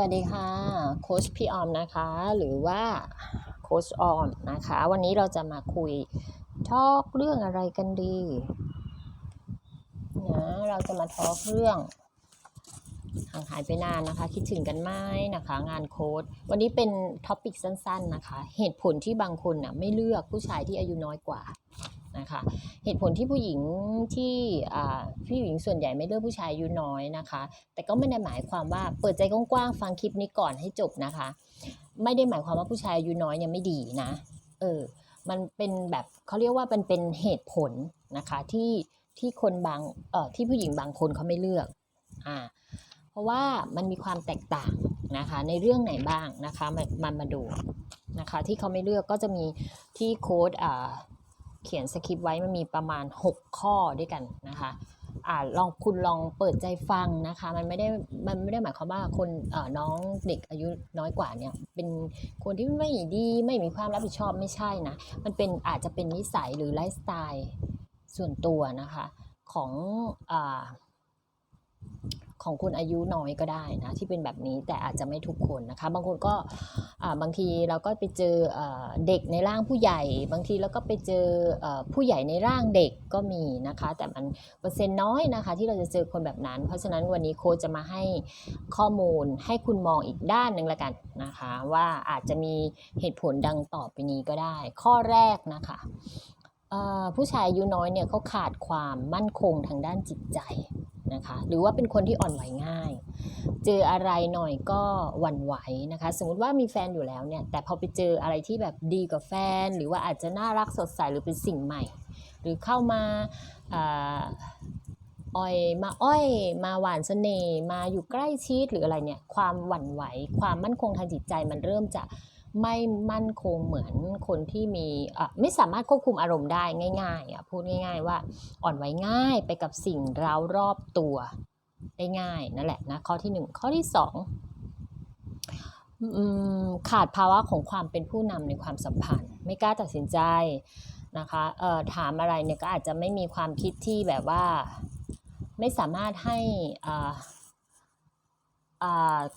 วัสดีค่ะโค้ชพี่ออมนะคะ หรือว่าโค้ชออมนะคะ วันนี้เราจะมาคุยทอกเรื่องอะไรกันดีนะเราจะมาทอกเรื่องห่างหายไปนานนะคะ คิดถึงกันไหมนะคะ งานโค้ดวันนี้เป็นท็อปิกสั้น ๆนะคะ เหตุผลที่บางคนน่ะไม่เลือกผู้ชายที่อายุน้อยกว่า นะคะเหตุผลที่ผู้หญิงที่ผู้หญิงส่วนใหญ่ไม่เลือกผู้ชายอายุน้อยนะคะ แต่ก็ไม่ได้หมายความว่าเปิดใจกว้างๆฟังคลิปนี้ก่อนให้จบนะคะ ไม่ได้หมายความว่าผู้ชายอายุน้อยเนี่ยไม่ดีนะเออมันเป็นแบบเขาเรียกว่ามันเป็นเหตุผลนะคะที่ที่คนบางเอ่อที่ผู้หญิงบางคนเขาไม่เลือกอ่าเพราะว่ามันมีความแตกต่างนะคะในเรื่องไหนบ้างนะคะมามามาดูนะคะที่เขาไม่เลือกก็จะมีที่โค้ดอ่า เขียนสคริปต์ไว้มันมีประมาณ 6 ข้อด้วยกันนะคะอ่าลองคุณลองเปิดใจฟังนะคะ มันไม่ได้มันไม่ได้หมายความว่าคนเอ่อน้องเด็กอายุน้อยกว่าเนี่ยเป็นคนที่ไม่ดีไม่มีความรับผิดชอบไม่ใช่นะ มันเป็นอาจจะเป็นนิสัยหรือไลฟ์สไตล์ส่วนตัวนะคะของอ่า ของคนอายุน้อยก็ได้นะที่เป็นแบบนี้แต่อาจจะไม่ทุกคนนะคะ บางคนก็บางทีเราก็ไปเจอเอเด็กในร่างผู้ใหญ่ บางทีเราก็ไปเจออผู้ใหญ่ในร่างเด็กก็มีนะคะ แต่มันเปอร์เซ็นต์น้อยนะคะ ที่เราจะเจอคนแบบนั้น เพราะฉะนั้นวันนี้โค้ชจะมาให้ข้อมูลให้คุณมองอีกด้านหนึ่งละกันนะคะ ว่าอาจจะมีเหตุผลดังต่อไปนี้ก็ได้ ข้อแรกนะคะผู้ชายอายุน้อยเนี่ยเขาขาดความมั่นคงทางด้านจิตใจ นะคะ หรือว่าเป็นคนที่อ่อนไหวง่าย เจออะไรหน่อยก็หวั่นไหวนะคะ สมมติว่ามีแฟนอยู่แล้วเนี่ย แต่พอไปเจออะไรที่แบบดีกับแฟน หรือว่าอาจจะน่ารักสดใสหรือเป็นสิ่งใหม่ หรือเข้ามาอ่าอ้อยมาอ้อย มาหวานเสน่ห์มาอยู่ใกล้ชิดหรืออะไรเนี่ย ความหวั่นไหว ความมั่นคงทางจิตใจมันเริ่มจะ ไม่มั่นคงเหมือนคนที่มีไม่สามารถควบคุมอารมณ์ได้ง่ายๆพูดง่าย ๆ ว่าอ่อนไหวง่ายไปกับสิ่งเร้ารอบตัวได้ง่ายนั่นแหละนะข้อที่หนึ่งข้อที่สองขาดภาวะของความเป็นผู้นำในความสัมพันธ์ ไม่กล้าตัดสินใจนะคะเออถามอะไรเนี่ยก็อาจจะไม่มีความคิดที่แบบว่าไม่สามารถให้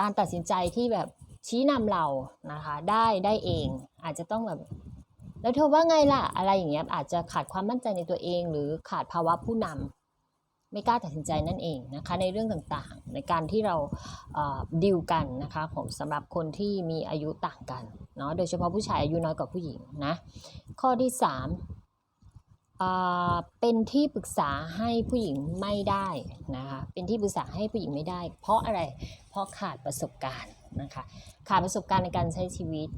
การตัดสินใจที่แบบ ชี้นำเรานะคะ ได้ได้เอง อาจจะต้องแบบแล้วเธอว่าไงล่ะอะไรอย่างเงี้ยอาจจะขาดความมั่นใจในตัวเอง หรือขาดภาวะผู้นำไม่กล้าตัดสินใจนั่นเองนะคะ ในเรื่องต่างๆ ในการที่เราดิวกันนะคะของสำหรับคนที่มีอายุต่างกันเนาะโดยเฉพาะผู้ชายอายุน้อยกว่าผู้หญิงนะข้อที่ 3 เป็นที่ปรึกษาให้ผู้หญิงไม่ได้นะคะเป็นที่ปรึกษาให้ผู้หญิงไม่ได้ เพราะอะไรเพราะขาดประสบการณ์นะคะขาดประสบการณ์ในการใช้ชีวิต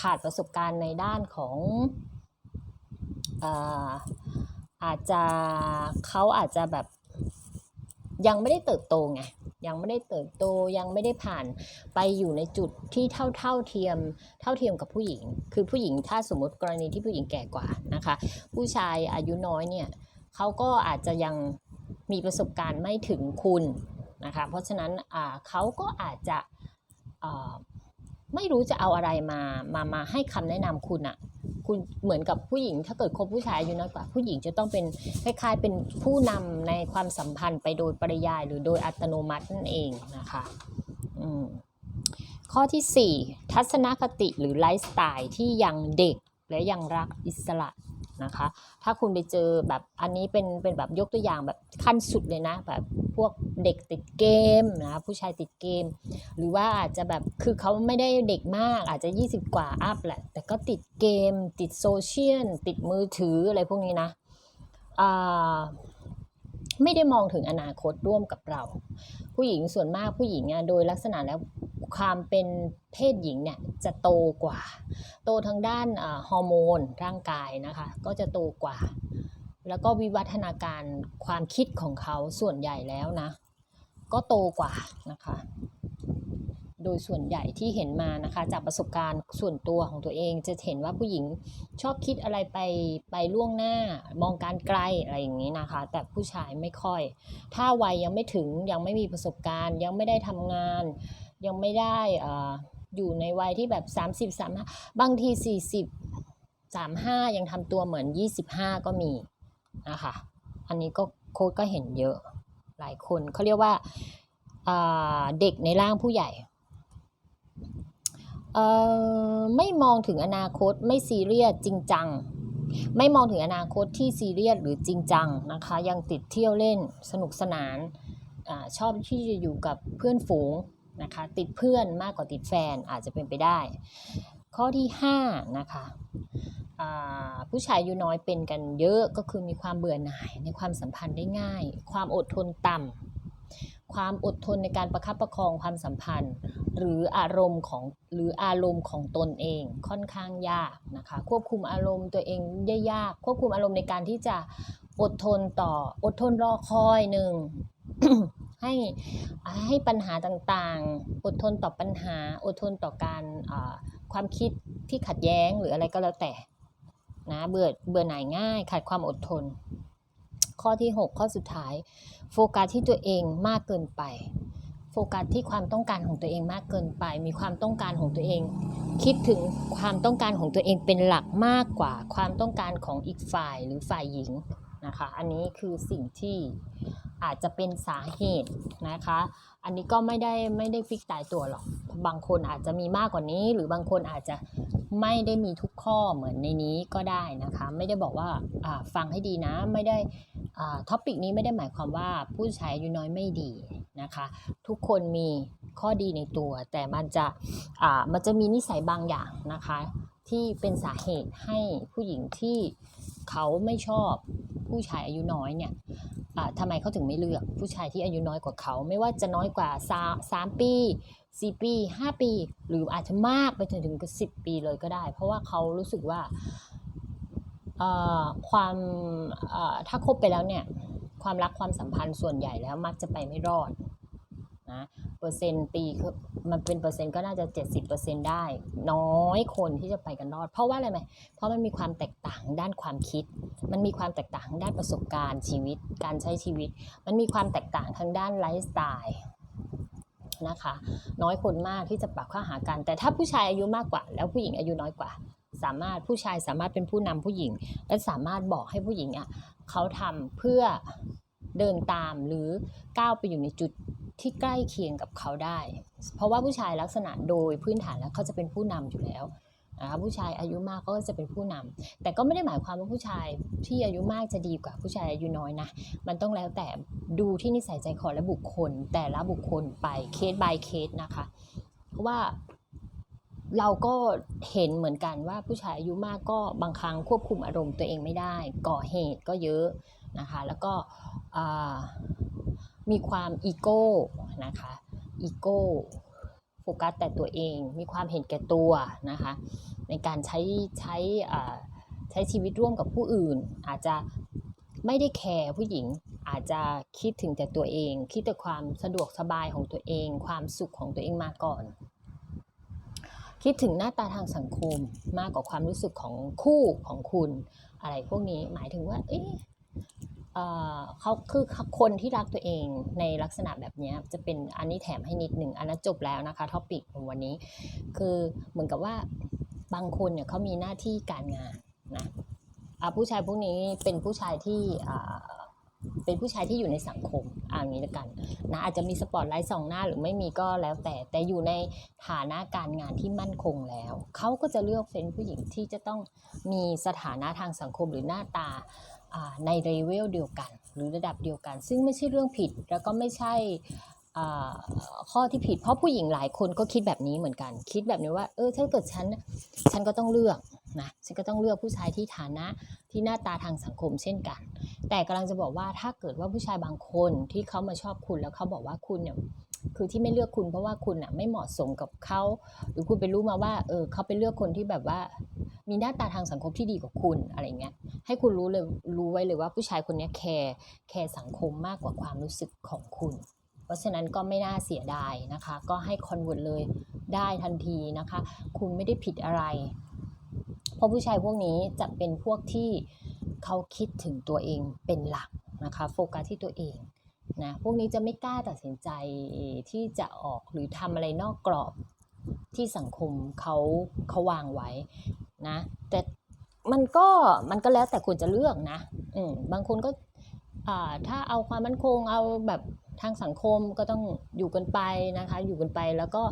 ขาดประสบการณ์ในด้านของอาอาจจะเขาอาจจะแบบยังไม่ได้เติบโตไง ยังไม่ได้เติบโตยังไม่ได้ผ่านไปอยู่ในจุดที่เท่าเท่าเทียม เท่าเทียมกับผู้หญิง คือผู้หญิงถ้าสมมติกรณีที่ผู้หญิงแก่กว่านะคะ ผู้ชายอายุน้อยเนี่ยเขาก็อาจจะยังมีประสบการณ์ไม่ถึงคุณนะคะ เพราะฉะนั้นเขาก็อาจจะไม่รู้จะเอาอะไรมามามาให้คำแนะนำคุณอะ คุณเหมือนกับผู้หญิง ถ้าเกิดคบผู้ชายอายุน้อยกว่า ผู้หญิงจะต้องเป็นคล้ายๆ เป็นผู้นำในความสัมพันธ์ไปโดยปริยาย หรือโดยอัตโนมัตินั่นเองนะคะข้อที่ 4 ทัศนคติหรือไลฟ์สไตล์ที่ยังเด็กและยังรักอิสระนะคะ ถ้าคุณไปเจอแบบอันนี้เป็นเป็นแบบยกตัวอย่างแบบขั้นสุดเลยนะแบบ พวกเด็กติดเกมนะผู้ชายติดเกม หรือว่าอาจจะแบบคือเขาไม่ได้เด็กมากอาจจะ 20 กว่าอัพแหละ แต่ก็ติดเกม ติดโซเชียลติดมือถืออะไรพวกนี้นะไม่ได้มองถึงอนาคตร่วมกับเรา ผู้หญิงส่วนมากผู้หญิงอะโดยลักษณะแล้วความเป็นเพศหญิงเนี่ยจะโตกว่า โตทางด้านฮอร์โมนร่างกายนะคะ ก็จะโตกว่า แล้วก็วิวัฒนาการความคิดของเขาส่วนใหญ่แล้วนะ ก็โตกว่านะคะ โดยส่วนใหญ่ที่เห็นมานะคะ จากประสบการณ์ส่วนตัวของตัวเองจะเห็นว่าผู้หญิงชอบคิดอะไรไปไปล่วงหน้ามองการไกลอะไรอย่างนี้นะคะ แต่ผู้ชายไม่ค่อย ถ้าวัยยังไม่ถึงยังไม่มีประสบการณ์ ยังไม่ได้ทำงาน ยังไม่ได้อ่าอยู่ในวัยที่แบบ 30 35บางที 40 35 ยังทำตัวเหมือน 25 ก็มี นะคะ อันนี้ก็โค้ดก็เห็นเยอะหลายคนเขาเรียกว่าาเด็กในร่างผู้ใหญ่ไม่มองถึงอนาคตไม่ซีเรียสจริงจัง ไม่มองถึงอนาคตที่ซีเรียสหรือจริงจังนะคะ ยังติดเที่ยวเล่นสนุกสนานอาชอบที่จะอยู่กับเพื่อนฝูงนะคะ ติดเพื่อนมากกว่าติดแฟนอาจจะเป็นไปได้ ข้อที่5นะคะ ผู้ชายอายุน้อยเป็นกันเยอะก็คือมีความเบื่อหน่ายในความสัมพันธ์ได้ง่าย ความอดทนต่ำความอดทนในการประคับประคองความสัมพันธ์ หรืออารมณ์ของหรืออารมณ์ของตนเองค่อนข้างยากนะคะควบคุมอารมณ์ตัวเองได้ยาก ควบคุมอารมณ์ในการที่จะอดทนต่ออดทนรอคอยหนึ่งให้ให้ปัญหาต่างๆ อดทนต่อปัญหา อดทนต่อการความคิดที่ขัดแย้งหรืออะไรก็แล้วแต่ นะเบื่อเบื่อหน่ายง่ายขาดความอดทน ข้อที่ 6 ข้อสุดท้าย โฟกัสที่ตัวเองมากเกินไป โฟกัสที่ความต้องการของตัวเองมากเกินไป มีความต้องการของตัวเอง คิดถึงความต้องการของตัวเองเป็นหลักมากกว่าความต้องการของอีกฝ่ายหรือฝ่ายหญิงนะคะ อันนี้คือสิ่งที่ อาจจะเป็นสาเหตุนะคะ อันนี้ก็ไม่ได้ไม่ได้ฟิกตายตัวหรอก บางคนอาจจะมีมากกว่านี้ หรือบางคนอาจจะไม่ได้มีทุกข้อเหมือนในนี้ก็ได้นะคะ ไม่ได้บอกว่าฟังให้ดีนะ ไม่ได้ท็อปิกนี้ไม่ได้หมายความว่าผู้ชายอายุน้อยไม่ดีนะคะ ทุกคนมีข้อดีในตัว แต่มันจะมันจะมีนิสัยบางอย่างนะคะ ที่เป็นสาเหตุให้ผู้หญิงที่เขาไม่ชอบผู้ชายอายุน้อยเนี่ย่าทำไมเขาถึงไม่เลือกผู้ชายที่อายุน้อยกว่าเขา ไม่ว่าจะน้อยกว่าสาสามปีสี่ปีห้าปี หรืออาจจะมากไปจนถึงสิบปีเลยก็ได้ เพราะว่าเขารู้สึกว่าความถ้าคบไปแล้วเนี่ยความรักความสัมพันธ์ส่วนใหญ่แล้วมักจะไปไม่รอดนะเปอร์เซ็นต์ปีมันเป็นเปอร์เซ็นต์ก็น่าจะ 70%ได้ น้อยคนที่จะไปกันรอด เพราะว่าอะไรไหมเพราะมันมีความแตกต่างด้านความคิด มันมีความแตกต่างทางด้านประสบการณ์ชีวิต การใช้ชีวิต มันมีความแตกต่างทางด้านไลฟ์สไตล์นะคะ น้อยคนมากที่จะปรับเข้าหากัน แต่ถ้าผู้ชายอายุมากกว่า แล้วผู้หญิงอายุน้อยกว่า สามารถผู้ชายสามารถเป็นผู้นำผู้หญิง และสามารถบอกให้ผู้หญิงอะเขาทำเพื่อเดินตามหรือก้าวไปอยู่ในจุดที่ใกล้เคียงกับเขาได้ เพราะว่าผู้ชายลักษณะโดยพื้นฐานแล้วเขาจะเป็นผู้นำอยู่แล้ว นะคะผู้ชายอายุมากก็จะเป็นผู้นำแต่ก็ไม่ได้หมายความว่าผู้ชายที่อายุมากจะดีกว่าผู้ชายอายุน้อยนะมันต้องแล้วแต่ดูที่นิสัยใจคอและบุคคล แต่ละบุคคลไปเคส by เคสนะคะเพราะว่าเราก็เห็นเหมือนกันว่าผู้ชายอายุมากก็บางครั้งควบคุมอารมณ์ตัวเองไม่ได้ ก่อเหตุก็เยอะนะคะแล้วก็มีความอีโก้นะคะอีโก้ ฟกัสแต่ตัวเอง มีความเห็นแก่ตัวนะคะ ในการใช้ใช้ใช้ชีวิตร่วมกับผู้อื่น อาจจะไม่ได้แคร์ผู้หญิงอาจจะคิดถึงแต่ตัวเอง คิดแต่ความสะดวกสบายของตัวเอง ความสุขของตัวเองมาก่อน คิดถึงหน้าตาทางสังคมมากกว่าความรู้สึกของคู่ของคุณ อะไรพวกนี้หมายถึงว่าเอ๊ะ เขาคือคนที่รักตัวเองในลักษณะแบบนี้จะเป็นอันนี้แถมให้นิดหนึ่งอันนั้นจบแล้วนะคะท็อปิกของวันนี้ คือเหมือนกับว่าบางคนเนี่ยเขามีหน้าที่การงานนะผู้ชายพวกนี้เป็นผู้ชายที่เป็นผู้ชายที่อยู่ในสังคมอ่าอย่างนี้ละกันนะอาจจะมีสปอตไลท์สองหน้าหรือไม่มีก็แล้วแต่แต่อยู่ในฐานะการงานที่มั่นคงแล้วเขาก็จะเลือกเฟ้นผู้หญิงที่จะต้องมีสถานะทางสังคมหรือหน้าตา ในเลเวลเดียวกัน หรือระดับเดียวกัน ซึ่งไม่ใช่เรื่องผิดแล้วก็ไม่ใช่ข้อที่ผิด เพราะผู้หญิงหลายคนก็คิดแบบนี้เหมือนกัน คิดแบบนี้ว่าเออถ้าเกิดฉันฉันก็ต้องเลือกนะฉันก็ต้องเลือกผู้ชายที่ฐานะที่หน้าตาทางสังคมเช่นกัน แต่กำลังจะบอกว่าถ้าเกิดว่าผู้ชายบางคนที่เขามาชอบคุณแล้วเขาบอกว่าคุณเนี่ยคือที่ไม่เลือกคุณเพราะว่าคุณอะไม่เหมาะสมกับเขาหรือคุณไปรู้มาว่าเออเขาไปเลือกคนที่แบบว่ามีหน้าตาทางสังคมที่ดีกว่าคุณอะไรเงี้ย ให้คุณรู้เลยรู้ไว้เลยว่าผู้ชายคนนี้แคร์แคร์สังคมมากกว่าความรู้สึกของคุณ เพราะฉะนั้นก็ไม่น่าเสียดายนะคะ ก็ให้คอนเวิร์ตเลยได้ทันทีนะคะ คุณไม่ได้ผิดอะไร เพราะผู้ชายพวกนี้จะเป็นพวกที่เขาคิดถึงตัวเองเป็นหลักนะคะ โฟกัสที่ตัวเองนะพวกนี้จะไม่กล้าตัดสินใจที่จะออกหรือทำอะไรนอกกรอบที่สังคมเขาเขาวางไว้นะแต่ มันก็มันก็แล้วแต่คุณจะเลือกนะอืมบางคนก็อ่าถ้าเอาความมั่นคงเอาแบบทางสังคมก็ต้องอยู่กันไปนะคะ อยู่กันไปแล้วก็